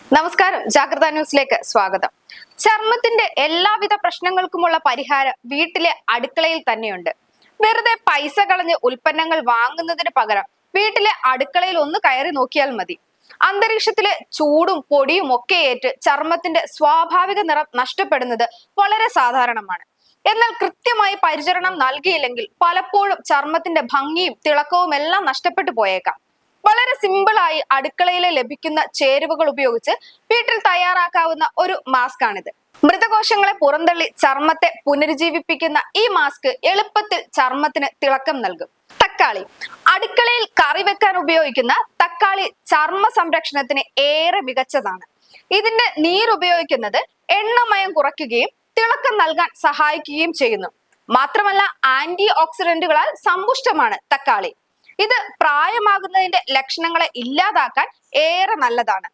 നമസ്കാരം. ജാഗ്രത ന്യൂസിലേക്ക് സ്വാഗതം. ചർമ്മത്തിന്റെ എല്ലാവിധ പ്രശ്നങ്ങൾക്കുമുള്ള പരിഹാരം വീട്ടിലെ അടുക്കളയിൽ തന്നെയുണ്ട്. വെറുതെ പൈസ കളഞ്ഞ് ഉൽപ്പന്നങ്ങൾ വാങ്ങുന്നതിന് പകരം വീട്ടിലെ അടുക്കളയിൽ ഒന്ന് കയറി നോക്കിയാൽ മതി. അന്തരീക്ഷത്തിലെ ചൂടും പൊടിയും ഒക്കെ ഏറ്റ് ചർമ്മത്തിന്റെ സ്വാഭാവിക നിറം നഷ്ടപ്പെടുന്നത് വളരെ സാധാരണമാണ്. എന്നാൽ കൃത്യമായി പരിചരണം നൽകിയില്ലെങ്കിൽ പലപ്പോഴും ചർമ്മത്തിന്റെ ഭംഗിയും തിളക്കവും എല്ലാം നഷ്ടപ്പെട്ടു പോയേക്കാം. വളരെ സിമ്പിളായി അടുക്കളയിൽ ലഭിക്കുന്ന ചേരുവകൾ ഉപയോഗിച്ച് വീട്ടിൽ തയ്യാറാക്കാവുന്ന ഒരു മാസ്ക് ആണിത്. മൃതകോശങ്ങളെ പുറന്തള്ളി ചർമ്മത്തെ പുനരുജ്ജീവിപ്പിക്കുന്ന ഈ മാസ്ക് എളുപ്പത്തിൽ ചർമ്മത്തിന് തിളക്കം നൽകും. തക്കാളി. അടുക്കളയിൽ കറി വെക്കാൻ ഉപയോഗിക്കുന്ന തക്കാളി ചർമ്മ സംരക്ഷണത്തിന് ഏറെ മികച്ചതാണ്. ഇതിന്റെ നീരുപയോഗിക്കുന്നത് എണ്ണമയം കുറയ്ക്കുകയും തിളക്കം നൽകാൻ സഹായിക്കുകയും ചെയ്യുന്നു. മാത്രമല്ല ആന്റി ഓക്സിഡന്റുകളാൽ സമ്പുഷ്ടമാണ് തക്കാളി. ഇത് പ്രായമാകുന്നതിന്റെ ലക്ഷണങ്ങളെ ഇല്ലാതാക്കാൻ ഏറെ നല്ലതാണ്.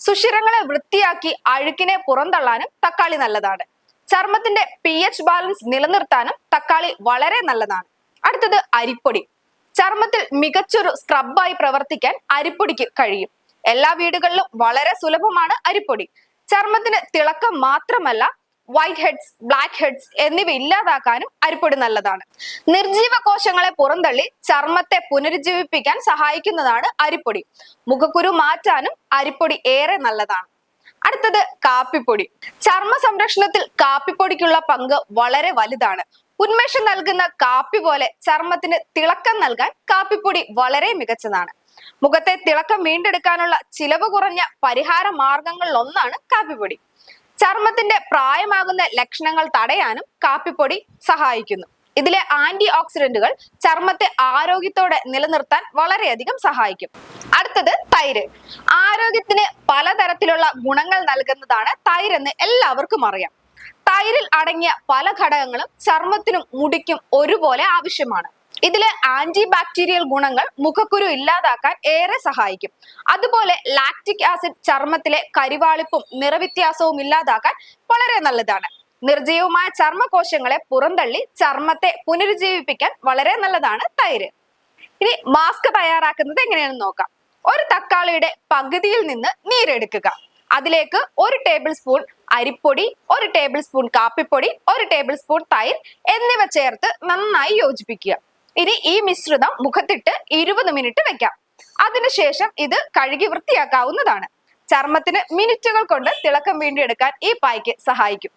സുഷിരങ്ങളെ വൃത്തിയാക്കി അഴുക്കിനെ പുറന്തള്ളാനും തക്കാളി നല്ലതാണ്. ചർമ്മത്തിന്റെ പി എച്ച് ബാലൻസ് നിലനിർത്താനും തക്കാളി വളരെ നല്ലതാണ്. അടുത്തത് അരിപ്പൊടി. ചർമ്മത്തിൽ മികച്ചൊരു സ്ക്രബായി പ്രവർത്തിക്കാൻ അരിപ്പൊടിക്ക് കഴിയും. എല്ലാ വീടുകളിലും വളരെ സുലഭമാണ് അരിപ്പൊടി. ചർമ്മത്തിന് തിളക്കം മാത്രമല്ല വൈറ്റ് ഹെഡ്സ് ബ്ലാക്ക് ഹെഡ്സ് എന്നിവ ഇല്ലാതാക്കാനും അരിപ്പൊടി നല്ലതാണ്. നിർജീവ കോശങ്ങളെ പുറന്തള്ളി ചർമ്മത്തെ പുനരുജ്ജീവിപ്പിക്കാൻ സഹായിക്കുന്നതാണ് അരിപ്പൊടി. മുഖക്കുരു മാറ്റാനും അരിപ്പൊടി ഏറെ നല്ലതാണ്. അടുത്തത് കാപ്പിപ്പൊടി. ചർമ്മ സംരക്ഷണത്തിൽ കാപ്പിപ്പൊടിക്കുള്ള പങ്ക് വളരെ വലുതാണ്. ഉന്മേഷം നൽകുന്ന കാപ്പി പോലെ ചർമ്മത്തിന് തിളക്കം നൽകാൻ കാപ്പിപ്പൊടി വളരെ മികച്ചതാണ്. മുഖത്തെ തിളക്കം വീണ്ടെടുക്കാനുള്ള ചിലവ് കുറഞ്ഞ പരിഹാര മാർഗങ്ങളിൽ ഒന്നാണ് കാപ്പിപ്പൊടി. ചർമ്മത്തിന്റെ പ്രായമാകുന്ന ലക്ഷണങ്ങൾ തടയാനും കാപ്പിപ്പൊടി സഹായിക്കുന്നു. ഇതിലെ ആന്റി ഓക്സിഡന്റുകൾ ചർമ്മത്തെ ആരോഗ്യത്തോടെ നിലനിർത്താൻ വളരെയധികം സഹായിക്കും. അടുത്തത് തൈര്. ആരോഗ്യത്തിന് പലതരത്തിലുള്ള ഗുണങ്ങൾ നൽകുന്നതാണ് തൈരെന്ന് എല്ലാവർക്കും അറിയാം. തൈരിൽ അടങ്ങിയ പല ഘടകങ്ങളും ചർമ്മത്തിനും മുടിക്കും ഒരുപോലെ ആവശ്യമാണ്. ഇതിലെ ആന്റി ബാക്ടീരിയൽ ഗുണങ്ങൾ മുഖക്കുരു ഇല്ലാതാക്കാൻ ഏറെ സഹായിക്കും. അതുപോലെ ലാക്റ്റിക് ആസിഡ് ചർമ്മത്തിലെ കരിവാളിപ്പും നിറവ്യത്യാസവും ഇല്ലാതാക്കാൻ വളരെ നല്ലതാണ്. നിർജീവമായ ചർമ്മകോശങ്ങളെ പുറന്തള്ളി ചർമ്മത്തെ പുനരുജ്ജീവിപ്പിക്കാൻ വളരെ നല്ലതാണ് തൈര്. ഇനി മാസ്ക് തയ്യാറാക്കുന്നത് എങ്ങനെയാണെന്ന് നോക്കാം. ഒരു തക്കാളിയുടെ പകുതിയിൽ നിന്ന് നീരെടുക്കുക. അതിലേക്ക് ഒരു ടേബിൾ സ്പൂൺ അരിപ്പൊടി ഒരു ടേബിൾ സ്പൂൺ കാപ്പിപ്പൊടി ഒരു ടേബിൾ സ്പൂൺ തൈര് എന്നിവ ചേർത്ത് നന്നായി യോജിപ്പിക്കുക. ഇനി ഈ മിശ്രിതം മുഖത്തിട്ട് ഇരുപത് മിനിറ്റ് വെക്കാം. അതിനുശേഷം ഇത് കഴുകി വൃത്തിയാക്കാവുന്നതാണ്. ചർമ്മത്തിന് മിനിറ്റുകൾ കൊണ്ട് തിളക്കം വീണ്ടെടുക്കാൻ ഈ പായ്ക്ക് സഹായിക്കും.